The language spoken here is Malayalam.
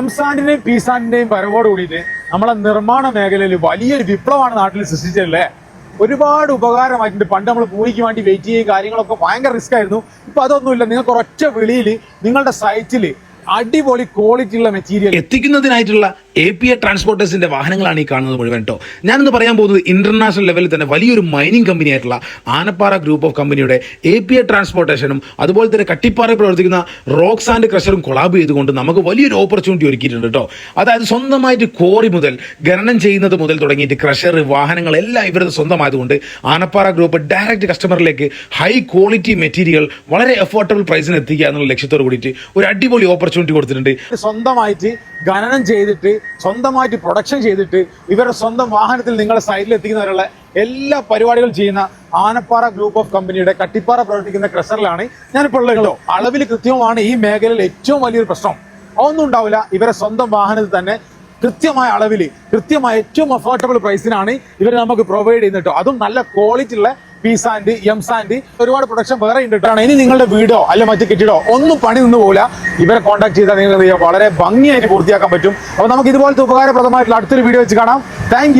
എംസാന്റിന്റെയും പീസാന്റിന്റെയും വരവോട് കൂടിയിട്ട് നമ്മളെ നിർമ്മാണ മേഖലയിൽ വലിയൊരു വിപ്ലവമാണ് നാട്ടിൽ സൃഷ്ടിച്ചല്ലേ ഒരുപാട് ഉപകാരമായിട്ടുണ്ട്. പണ്ട് നമ്മൾ പൂരിക്ക് വേണ്ടി വെയിറ്റ് ചെയ്യുകയും കാര്യങ്ങളൊക്കെ ഭയങ്കര റിസ്ക് ആയിരുന്നു. ഇപ്പൊ അതൊന്നുമില്ല. നിങ്ങൾക്ക് ഒരൊറ്റ വെളിയിൽ നിങ്ങളുടെ സൈറ്റിൽ അടിപൊളി ക്വാളിറ്റി ഉള്ള മെറ്റീരിയൽ എത്തിക്കുന്നതിനായിട്ടുള്ള എ പി എ ട്രാൻസ്പോർട്ടേഴ്സിന്റെ വാഹനങ്ങളാണ് ഈ കാണുന്നത് മുഴുവൻ കേട്ടോ ഞാനിന്ന് പറയാൻ പോകുന്നത് ഇന്റർനാഷണൽ ലെവലിൽ തന്നെ വലിയൊരു മൈനിങ് കമ്പനി ആയിട്ടുള്ള ആനപ്പാറ ഗ്രൂപ്പ് ഓഫ് കമ്പനിയുടെ എ പി എ ട്രാൻസ്പോർട്ടേഷനും അതുപോലെ തന്നെ കട്ടിപ്പാറയിൽ പ്രവർത്തിക്കുന്ന റോക്സ് ആൻഡ് ക്രഷറും കൊളാബ് ചെയ്തുകൊണ്ട് നമുക്ക് വലിയൊരു ഓപ്പർച്യൂണിറ്റി ഒരുക്കിയിട്ടുണ്ട് കേട്ടോ അതായത് സ്വന്തമായിട്ട് കോറി മുതൽ ഖനനം ചെയ്യുന്നത് മുതൽ തുടങ്ങിയിട്ട് ക്രഷർ വാഹനങ്ങളെല്ലാം ഇവരുടെ സ്വന്തമായതുകൊണ്ട് ആനപ്പാറ ഗ്രൂപ്പ് ഡയറക്റ്റ് കസ്റ്റമറിലേക്ക് ഹൈ ക്വാളിറ്റി മെറ്റീരിയൽ വളരെ അഫോർഡബിൾ പ്രൈസിന് എത്തിക്കുക എന്നുള്ള ലക്ഷ്യത്തോട് കൂടിയിട്ട് ഒരു അടിപൊളി ഓപ്പർച്യൂണിറ്റി കൊടുത്തിട്ടുണ്ട്. സ്വന്തമായിട്ട് ഖനനം ചെയ്തിട്ട് സ്വന്തമായിട്ട് പ്രൊഡക്ഷൻ ചെയ്തിട്ട് ഇവരുടെ സ്വന്തം വാഹനത്തിൽ നിങ്ങളുടെ സൈഡിൽ എത്തിക്കുന്നവരുള്ള എല്ലാ പരിപാടികളും ചെയ്യുന്ന ആനപ്പാറ ഗ്രൂപ്പ് ഓഫ് കമ്പനിയുടെ കട്ടിപ്പാറ പ്രവർത്തിക്കുന്ന ക്രഷറിലാണ് ഞാനിപ്പോൾ ഉള്ളത് അളവിൽ കൃത്യമാണ് ഈ മേഖലയിൽ ഏറ്റവും വലിയൊരു പ്രശ്നം. അതൊന്നും ഉണ്ടാവില്ല. ഇവരെ സ്വന്തം വാഹനത്തിൽ തന്നെ കൃത്യമായ അളവിൽ കൃത്യമായ ഏറ്റവും അഫോർഡബിൾ പ്രൈസിനാണ് ഇവർ നമുക്ക് പ്രൊവൈഡ് ചെയ്യുന്നത് അതും നല്ല ക്വാളിറ്റി ഉള്ള പി സാൻഡ് എം സാൻഡ് ഒരുപാട് പ്രൊഡക്ഷൻ വേറെ ഉണ്ട് കേട്ടോ ഇനി നിങ്ങളുടെ വീടോ അല്ല മറ്റു കെട്ടിടോ ഒന്നും പണി നിന്ന് പോകില്ല ഇവരെ കോൺടാക്ട് ചെയ്താൽ നിങ്ങൾക്ക് വളരെ ഭംഗിയായിട്ട് പൂർത്തിയാക്കാൻ പറ്റും. അപ്പോൾ നമുക്ക് ഇതുപോലത്തെ ഉപകാരപ്രദമായിട്ടുള്ള അടുത്തൊരു വീഡിയോ വെച്ച് കാണാം. താങ്ക്